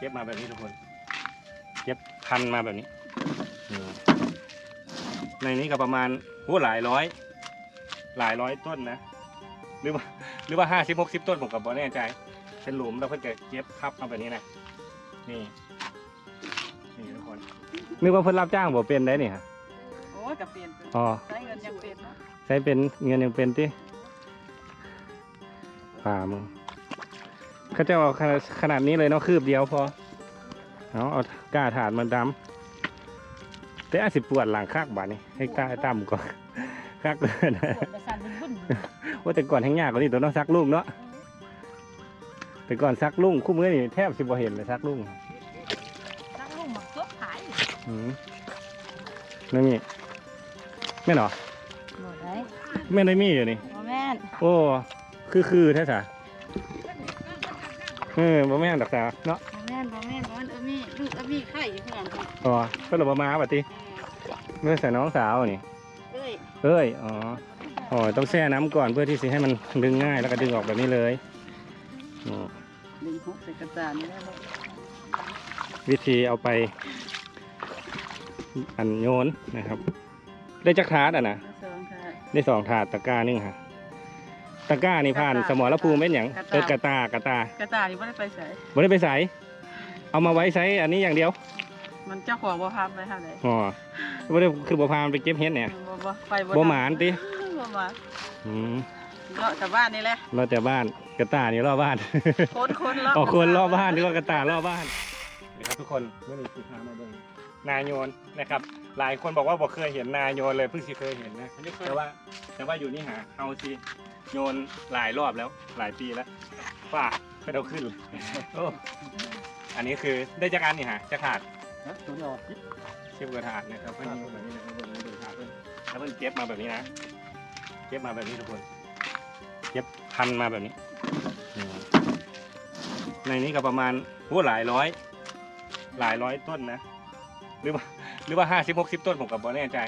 เก็บมาแบบนี้ทุกคน เก็บพันมาแบบนี้อืมในนี้ก็ประมาณหัวหลายร้อย หลายร้อยต้นนะ หรือว่าหรือว่าห้าสิบหกสิบต้นผมกับบอแน่ใจ เป็นหลุมแล้วเพื่อนก็เก็บทับมาแบบนี้นะนี่นี่ทุกคนนึกว่าเพื่อนรับจ้างบ่เป็นได้นี่ฮะโอ้ยกับเปลี่ยนไปอ๋อใช้เงินยังเป็นเนาะใช้เป็นเงินยังเป็นที่ป่ามึง เขาจะเอาขนาดขนาดนี้เลยเนาะคืบเดียวพอเอาเอากล้าถาดมันดำแต่อาจสิปวดหลังคักบาดนี่ให้กล้าต่ำก่อนคักเลยนะส่วนประสานบึ้นว่าแต่ก่อนแห้งยากกว่านี้ตัวเน้องซักลุงเนาะแต่ก่อนซักลุงคู่มือนี่แทบสิบ่เห็นเลยซักลุงๆทั้งลูกหมักซบขายอืมนั่นนี่แม่นเหรอหมดเลยแม่นได้มีอยู่นี่โมแม่นโอ้คือคือแท้สะเออบ่แม่นดอกสาเนาะโมแม่นโมแม่นโมแม่นเออมีลูกเออมีไข่อยู่ข้างหลังค่ะอ๋อก็หลบมาบัดติเมื่อใส่น้องสาวนี่เอ้ยเอ้ยอ๋ออ๋อต้องแช่น้ำก่อนเพื่อที่สิให้มันดึงง่ายแล้วก็ดึงออกแบบนี้เลยอืมดึงหกใส่กระจานนี่แล้ววิธีเอาไป อันโยนนะครับ ได้จักรถาดอะนะสองค่ะได้สองถาดตะกร้านึงค่ะ ตะกร้านี่ผ่านกระตาสมรภูมิเป็นอย่างกระตาเออกระตากระตากระจานนี่ไม่ได้ไปใส่บ่ได้ไปใส่เอามาไว้ใช้อันนี้อย่างเดียว มันเจ้าของบ่พาไปทางไหนอ๋อบ่ได้คือบ่พามันไปเก็บเห็ดเนี่ยบ่บ่ไปบ่บ่หมานติบ่หมานอืมเลาะจากบ้านนี่แหละรอแต่บ้านกระตานี่รอบบ้านคนคนเลาะออกคนรอบบ้านหรือว่ากระตารอบบ้านนะครับทุกคนเมื่อนี้สิพามาเบิ่งนายโยนนะครับ หลายคนบอกว่าบ่เคยเห็นนายโยนเลยเพิ่งสิเคยเห็นนะแต่ว่าแต่ว่าอยู่นี่หาเฮาสิ โยนหลายรอบแล้วหลายปีแล้วว่าไม่เอาขึ้นเลยโอ้อันนี้คือได้จากอันนี่ฮะจะขาดตัวนี้ออกชิบกระถาดนะครับเพื่อนยิงแบบนี้นะครับเพื่อนเดินถาดเพื่อนแล้วเพื่อนเก็บมาแบบนี้นะเก็บมาแบบนี้ทุกคนเก็บพันมาแบบนี้อืมในนี้ก็ประมาณหัวหลายร้อย หลายร้อยต้นนะ หรือว่าหรือว่าห้าสิบหกสิบต้นผมกับบอแน่ใจ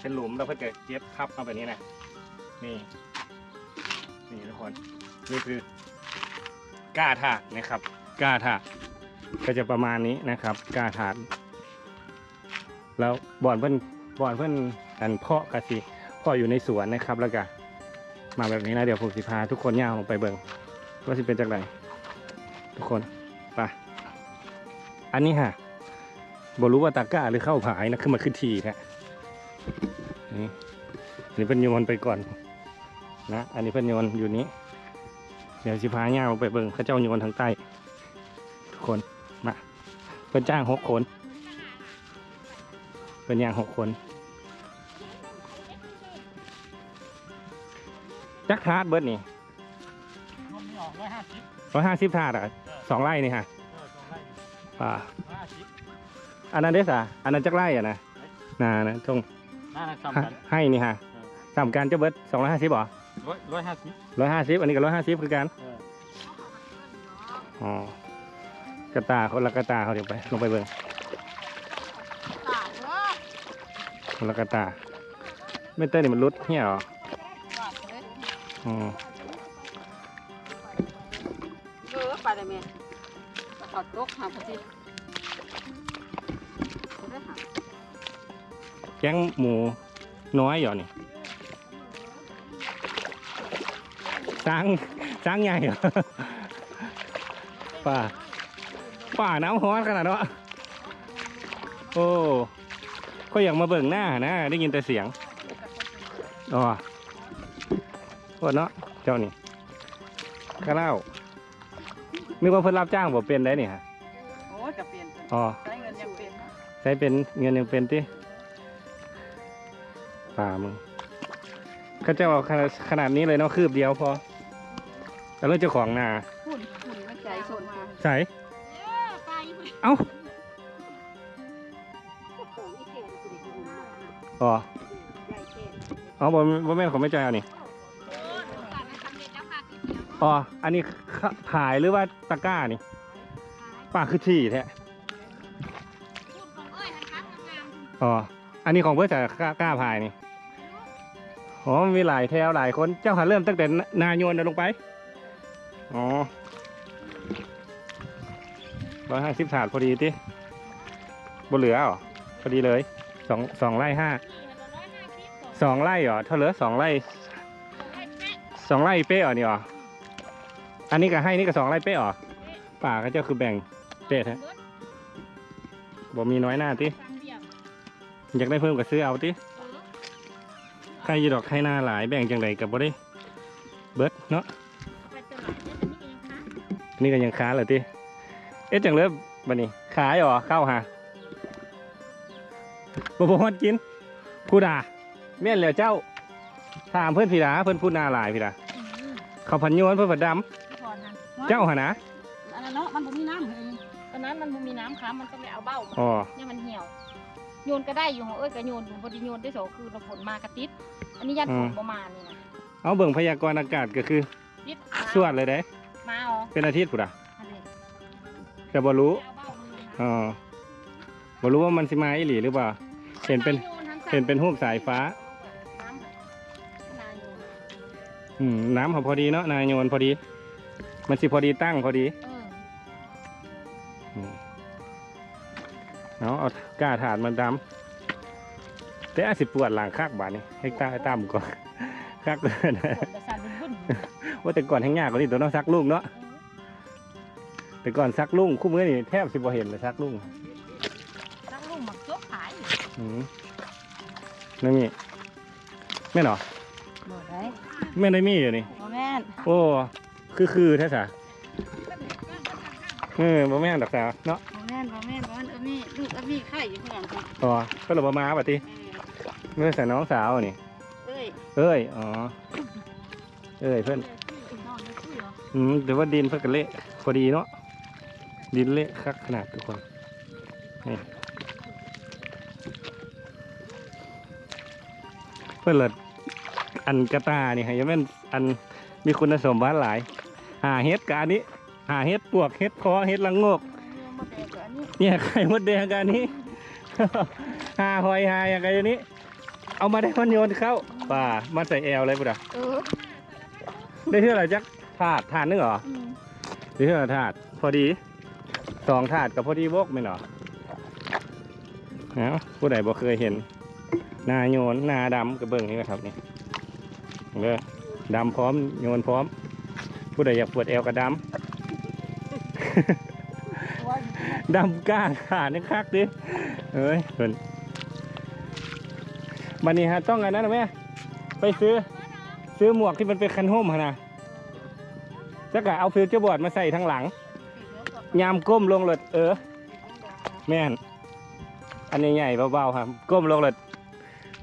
เป็นหลุมแล้วเพื่อนก็เก็บทับมาแบบนี้นะนี่ นี่ทุกคนนี่คือก้าถาดนะครับก้าถาดก็จะประมาณนี้นะครับก้าถาดแล้วบ่อนเพื่อนบ่อนเพื่อนอันเพาะกะสิเพาะอยู่ในสวนนะครับแล้วก็มาแบบนี้นะเดี๋ยวผมสิพาทุกคนย่างลงไปเบิ่งว่าสิเป็นจากไหนทุกคนไปอันนี้ฮะบรู้ว่าตะกร้าหรือเข้าผายนะขึ้นมาขึ้นทีฮะนี่นนี้เป็นโยนไปก่อน นะอันนี้เป็นโยนอยู่นี้ เดี๋ยวสิพาย่างลงไปเบิ่งเขาเจ้าโยนทางใต้ ทุกคนมาเพิ่นจ้างหกคนเป็นอย่างหกคนจักรทาดเบิดนี่รวมนี่ออกร้อยห้าสิบร้อยห้าสิบทาดอะสองไร่นี่ฮะเออสองไร่ป่าร้อยห้าสิบอันนั้นเด้สะอันนั้นจักรไร่อะนะนานะตรงน่าจะให้ซ้ำกันให้นี่ฮะสามการเจ้าเบิดสองร้อยห้าสิบหรอ ร้อยร้อยห้าสิบร้อยห้าสิบอันนี้ก็ร้อยห้าสิบคือกันเอออ๋อกระตาคนละกระตาเขาเดี๋ยวไป ลงไปเบิ่งตายเนาะคนละกระตาไม่เต้นนี่มันรุดเหี้ยเหรอว่าเลยอ๋อเออไปได้แม่ไปถอดตกหาพอดีได้หาแก๊งหมูน้อยเหรอนี่ สร้างสร้างใหญ่เหรอป่าป่าน้ำฮ้อนขนาดนั้นวะโอ้ก็อยากมาเบิ่งหน้านะ ได้ยินแต่เสียงอ๋อโคตรเนาะเจ้านี่ข้าเล่านึกว่าเพิ่นรับจ้างบ่เป็นได้นี่ฮะโอ้ยกับเปลี่ยนไปอ๋อใช้เงินยังเป็นเนาะใช้เป็นเงินยังเป็นที่ป่ามึงเขาจะเอาขนาดขนาดนี้เลยเนาะคืบเดียวพอ แล้วเรื่องเจ้าของนาหุ่นหุ่นมันใจสนมาใส่ไปเอ้าอ๋ออ๋อบ่บ่แม่นของไม่ใจเอานี่อ๋ออันนี้ขขายหรือว่าตะกร้านี่ป่าคือที่แท้อ๋อ อันนี้ของเพื่อจะกล้ากล้าพายนี่ อ๋อ มีหลายแถวหลายคน เจ้าหาเริ่มตั้งแต่นาโยนเดินลงไป อ๋อร้อยห้าสิบถาดพอดีติบนเหลือเหรอพอดีเลยสองสองไร่ห้าสองไร่เหรอเท่าเหลือสองไร่สองไร่เป๊ะเหรอนี่เหรออันนี้ก็ให้นี่ก็สองไร่เป๊ะเหรอป่าก็เจ้าคือแบ่งเป๊ะแท้บ่มีน้อยหน้าติอยากได้เพิ่มก็ซื้อเอาติใครอยีดอกใครหน้าหลายแบ่งจังไดกับบ่ได้เบิดเนาะ นี่ก็ยังค้าเหรอติเอ๊ะจังเลยบันนี้ขายเหรอเข้าหาบ่บ่ฮอดกินผู้ด่าแม่นแล้วเจ้าถามเพื่อนพี่ดาเพื่อนพูดหนาหลายพี่ดาเขาพันยวนเพื่อนผัดดำเจ้าหานะอันนั้นเนาะมันบ่มีน้ำเอออันนั้นมันบ่มีน้ำค้ามันต้องไปเอาเบ้ามาอ๋อเนี่ยมันเหี่ยวโยนก็ได้อยู่ของเอ้ยก็โยนอยู่บ่ได้โยนได้สองคือเราฝนมากระติดอันนี้ยันฝนประมาณนี่นะเอาเบิ่งพยากรณ์อากาศก็คือติดสวดเลยเด้ มาอ๋อเป็นอาทิตย์ผู้ดาอันนี้แต่บ่รู้เอาเบ้ามาเลยนะอ๋อบ่รู้ว่ามันสิมาอีหลีหรือเปล่า เห็นเป็น เห็นเป็นรูปสายฟ้าน้ำค่ะนายโยนอืมน้ำเขาพอดีเนาะ นายโยนพอดี มันสิพอดีตั้งพอดีเอออืมเอาเอาก้าถาดมันดำแต่อาจสิปวดหลังคักบาดนี่ให้ตาให้ตามก่อนคักเลยนะฝนจะสั่นบึ้นๆ ว่าแต่ก่อนให้ยากกว่านี้ตัวเน้องซักลูกเนาะเออแต่ก่อนซักลุงคู่มือนี่แทบสิบ่เห็นเลยซักลุงตั้งลูกหมักซบขายอืมนั่นมีแม่นเหรอบ่ได้แม่นได้มีอยู่นี่บ่แม่นโอ้คือคือแท้สะเออบ่แม่นดอกสาวเนาะบ่แม่นบ่แม่นบ่แม่นเออมีลูกเออมีไข่อยู่ข้างหลังค่ะอ๋อก็เลยบ่มาบัดนี้เมื่อใส่น้องสาวนี่เอ้ยเอ้ยอ๋อเอ้ยเพิ่นนอนไม่คุยเหร ออืมแต่ว่าดินเพิ่นก็เละพอดีเนาะดินเละคักขนาดทุกคนนี่เพิ่นเลิศอันกระตานี่ให้ยังแม่นอันมีคุณสมบัติหลาย หาเฮ็ดกอันนี้ หาเฮ็ดปวกเฮ็ดคอเฮ็ดละโงกเนื้อมดแดงกับอันนี้เนี่ยไข่มดแดงกอันนี้หาหอยหาอย่างไรอันนี้ เอามาได้มันโยนเข้าป่ามาใส่แอลเลยปุ๊ดะเออได้เท่าไหร่จัก ถาดถาดนึงเหรออืมได้เท่าไหร่ถาดพอดีสองถาดกับพอดีวกไม่นเหรอเอาผู้ใดบ่เคยเห็น นาโยนนาดำกระเบื้องนี่นะครับนี่เด้อดำพร้อมโยนพร้อม ผู้ใดอยากปวดแอลก็ดำว่าดำก้างขานี่คักดิเอ้ยเพิ่นบันนี้ฮะต้องอันนั้นนะแม่ไปซื้อ ซื้อหมวกที่มันเป็นคันโฮมหั่นนะจะกะเอาฟิวเจอร์บอร์ดมาใส่ทางหลัง ยามก้มลงเลยเออ แม่น อันนี้ใหญ่เบาๆครับ ก้มลงเลย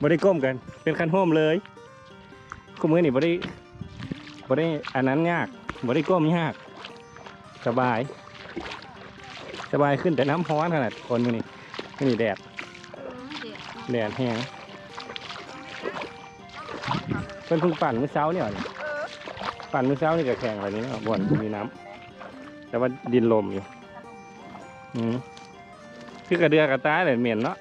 บ่ได้ก้มกัน เป็นคันโฮมเลยคู่มือนี่บ่ได้บ่ได้อันนั้นยากบ่ได้ก้มยาก สบาย สบายขึ้นแต่น้ำร้อนขนาดคนมือนี่มือนี่แดด แดดแห้งเพิ่นเพิ่งปั่นมื้อเช้าเนี่ย ปั่นมื้อเช้านี่ก็แข็งแบบนี้เนาะบ่อนมีน้ำแต่ว่าดินลมอยู่อืมคือกระเดือกระตายเลยเหม็นเนาะ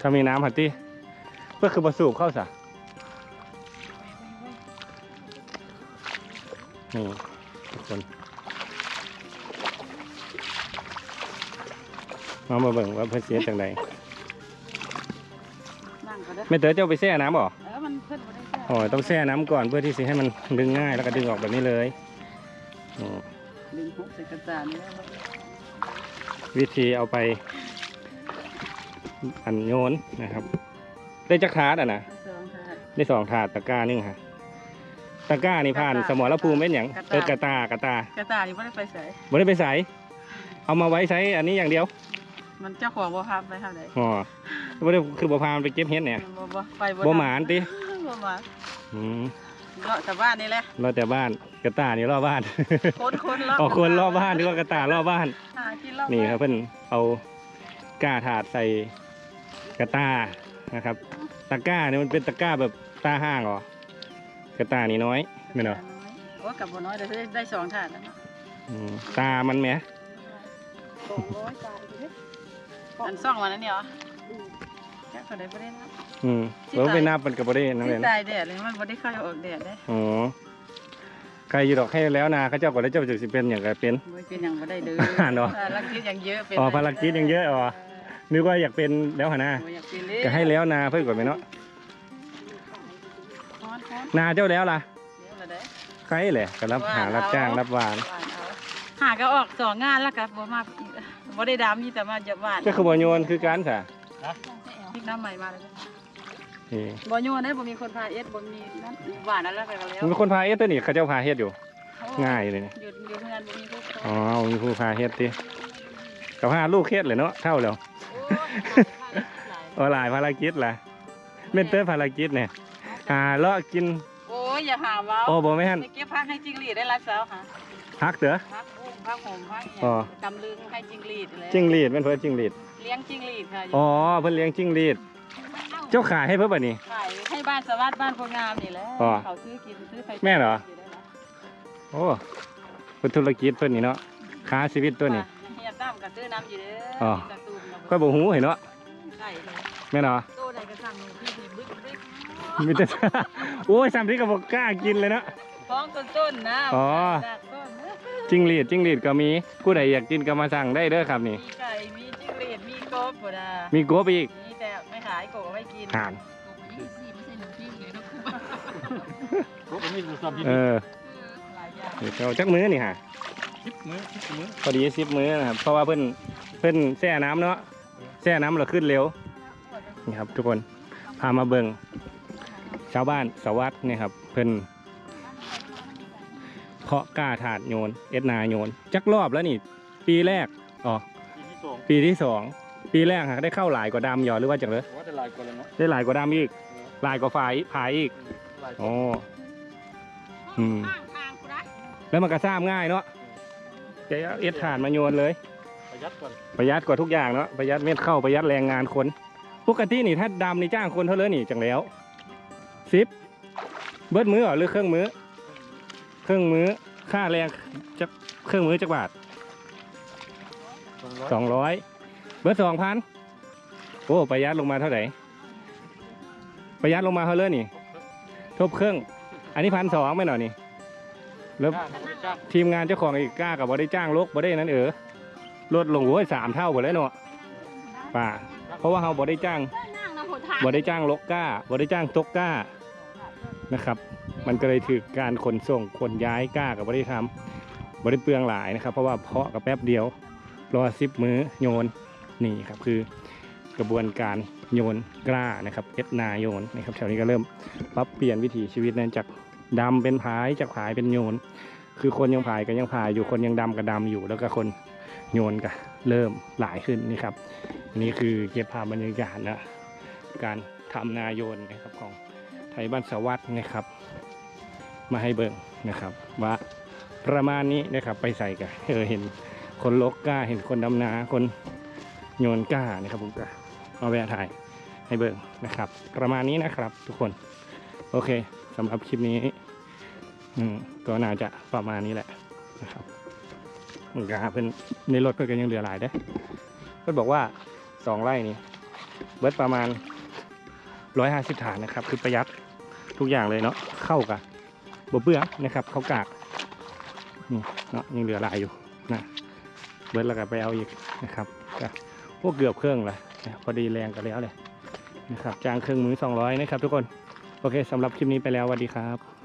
ถ้ามีน้ำหัดตีเพื่อคือประสูบเข้าซะนี่ทุกคน มามาเบิ่งว่าเพิ่นเสียจังไดนั่งก็ได้แม่เต๋อเจ้าไปแช่น้ำบ่เออมันเพิ่นบ่ได้แซ่ อ๋อต้องแช่น้ำก่อนเพื่อที่สิให้มันดึงง่ายแล้วก็ดึงออกแบบนี้เลยอืมดึงฮุกใส่กระจานนี่แล้ววิธีเอาไป อันโยนนะครับ ได้จักถาดอะนะสองค่ะได้สองถาดตะกร้าหนึงค่ะตะกร้านี่ผ่านกระตาสมรภูมิเป็นอย่างกระตาเออกระตากระตากระจานนี่บ่ได้ไปใส่บ่ได้ไปใส่เอามาไว้ใช้อันนี้อย่างเดียว มันเจ้าของบ่พาไปทำไดอ๋อบ่ได้คือบ่พามันไปเก็บเห็ดเนี่ยบ่บ่ไปบ่บ่ได้หมานติ บ่หมานอืมเลาะแต่บ้านนี่แหละเราแต่บ้านกระตานี่รอบบ้าน คนคนเลาะออกคนรอบบ้านดีกว่ากระตารอบบ้าน หากินรอบนี่บ้าครับเพื่อนเอาก้าถาดใส่กระตานะครับ ตะกร้าเนี่ยมันเป็นตะกร้าแบบตาห้างเหรอกระตานี่น้อยไม่เนาะโอ้กับบ่น้อยแต่ได้ได้สองถาดแล้วเนาะอืมตามันแหมสองร้อยจานเด้อันซ่องวันนั้นเนี่ยเหรอ แค่คนใดบ่ได้นับอืมเราไปนับมันกับบได้นั่นสิเลยตายแดดเลยมันบ่ได้เข้าออกแดดเด้อ๋อใครอยู่ดอกให้แล้วนาเขาเจ้าก็ได้เจ้าจะสิเป็นอย่างไรเป็นไม่เป็นอย่างไม่ได้เลยอ่านเหรอภารกิจอย่างเยอะเป็นอ๋อภารกิจยังเยอะอ๋อนึกว่าอยากเป็นแล้วหนนาโอ้ยอยากเป็นเลยก็ให้แล้วนาเพื่อนก่อนไหมเนาะค้อนค้อนนาเจ้าแล้วล่ะเดี๋ยวละเด้อ ใครแหละก็รับหารับจ้างรับหวานหวานเอาหาก็ออกสองงานแล้วครับบ่มาอีกบ่ได้ดำนี่แต่มาจะหวานก็คือบ่โยนคือการสะพริก น้ำใหม่มาเลยนี่บ่โยนได้บ่มีคนพาเอ็ดบ่มีนั่นหวานแล้วแล้วก็แล้วมันเป็นคนพาเฮ็ดตัวนี่เขาเจ้าพาเฮ็ดอยู่ ง่ายเลยนี่หยุดอยู่เพื่อนบ่มีผู้อ๋อมีผู้พาเฮ็ดติกับพาลูกเฮ็ดเลยเนาะเท่าแล้วโอ้ยหลายออนไลน์ภารกิจล่ะเมนเตอร์ภารกิจเนี่ยหาเลาะกินโอ้ยอย่าหาว้าวโอ้บ่แม่นไปเก็บผักให้จิงหรีดได้รับสาวค่ะพักเด้อผักบุ้งผักหอมผักอีหอ๋อยังตำลึงให้จิงหรีดเลยจิ้งหรีดแม่นเพิ่นจิ้งหรีด เลี้ยงจิงหรีดค่ะอ๋อเพิ่นเลี้ยงจิ้งหรีด เจ้าขายให้เพิ่นบ่นี่ ขายให้บ้านสวัสดิ์บ้านโพงามนี่แหละอ๋อเขาซื้อกินซื้อไฟแม่เหรอซื้ได้ละโอ้เพิ่นธุรกิจเพิ่นนี่เนาะค้าชีวิตตัวนี้ เฮียตั้มก็ซื้อน้ำอยู่เด้ออ๋อมีกระตูมเนาะก็บ่ฮู้เห็นเนาะไก่เลยแม่นเนาะโตใดก็สั่งหนูพี่พี่บึ้กบึ้กมีแต่ โอ้ยซ้ำที่ก็บ่กล้ากินเลยเนาะฟ้องต้นต้นๆนะอ๋อ จากต้นนะจิ้งหรีดจิ้งหรีดก็มีผู้ใดอยากกินก็มาสั่งได้เด้อครับนี่ มีไก่มีจิ้งหรีดมี กบบ่ดามีกบอีกมีแต่ไม่ขายกบเอาไม่กินห่านกบมันยี่สิบไม่ใช่หนึ่งที่เลยนะครูรถมันมีสามที่เออหลายอย่างเดี๋ยวเอาจักมื้อนี่ฮะสิบมื้อสิบมื้อพอดี10มื้อนะครับเพราะว่าเพิ่นเพิ่นแช่น้ำเนาะแช่น้ำแล้วขึ้นเร็วนี่ครับ ทุกคนพามาเบิ่งชาวบ้านสวัสดิ์เนี่ยครับเพิ่นเพาะกล้าถาดโยน เอ็ดนาโยน จักรอบแล้วนี่ ปีแรกอ๋อปีที่สองปีที่สอง ปีแรกหากได้เข้าหลายกว่าดำหยอหรือว่าจังเลยว่าจะหลายกว่าแล้วเนาะได้หลายกว่าดำอีก หลายกว่าฝ่ายผายอีกหลายกว่าอ๋ออืมข้างทางกูนะแล้วมันก็ซ้ำง่ายเนาะจะเอาเอ็ดถ่านมาโยนเลย ประหยัดก่อนประหยัดกว่าทุกอย่างเนาะประหยัดเม็ดเข้าประหยัดแรงงานคนปกตินี่ถ้าดำนี่จ้างคนเท่าเลยนี่จังแล้วสิบเบิดมือเหรอหรือเครื่องมือ เครื่องมือค่าแรงจะเครื่องมือจักบาทสองร้อย สอร้อยเบิดสองพันโอ้ประหยัดลงมาเท่าไหร่ประหยัดลงมาเท่าเลยนี่ ทบเครื่อง อันนี้พันสองไหมหน่อยนี่ แล้วจ้างเขาไม่จ้างทีมงานเจ้าของอีกกล้ากับบ่ได้จ้างลกบ่ได้นั้นเออลดลงโอ้ยสามเท่าหมดแล้วเนาะป่าเพราะว่าเราบ่ได้จ้างบ่ได้จ้างลกกล้าบ่ได้จ้างตกกล้านะครับ มันก็เลยถือการขนส่งขนย้ายกล้ากับบ่ได้ทำบ่ได้เปลืองหลายนะครับ เพราะว่าเพาะกับแป๊บเดียวรอสิบมื้อโยน นี่ครับคือกระบวนการโยนกล้านะครับเอ็ดนาโยนนะครับแถวนี้ก็เริ่มปรับเปลี่ยนวิถีชีวิตนั้นจากดำเป็นพายจากพายเป็นโยน คือคนยังพายก็ยังพายอยู่คนยังดำก็ดำอยู่ แล้วก็คนโยนก็เริ่มหลายขึ้นนี่ครับอันนี่คือเก็บภาพบรรยากาศนะการทำนาโยนนะครับของไทยบ้านสวัสด์นะครับ มาให้เบิ่งนะครับ ว่าประมาณนี้นะครับไปใส่กันเออเห็นคนลกกล้าเห็นคนดำนาคน โยนก้านะครับผมมาแวะถ่ายให้เบิ่งนะครับ ประมาณนี้นะครับทุกคน โอเคสำหรับคลิปนี้อืมก็น่าจะประมาณนี้แหละนะครับก็เป็นในรถเพื่อนก็ยังเหลือหลายเด้เพื่อนบอกว่าสองไร่นี่เบิดประมาณร้อยห้าสิบฐานนะครับ คือประหยัดทุกอย่างเลยเนาะเข้ากับบ่เบื่อนะครับเขากากนี่เนาะยังเหลือหลายอยู่นะเบิดแล้วก็ไปเอาอีกนะครับก็ พวกเกือบเครื่องละพอดีแรงกันแล้วเลยนะครับจางเครื่องมือสองร้อยนะครับทุกคน โอเคสำหรับคลิปนี้ไปแล้วสวัสดีครับ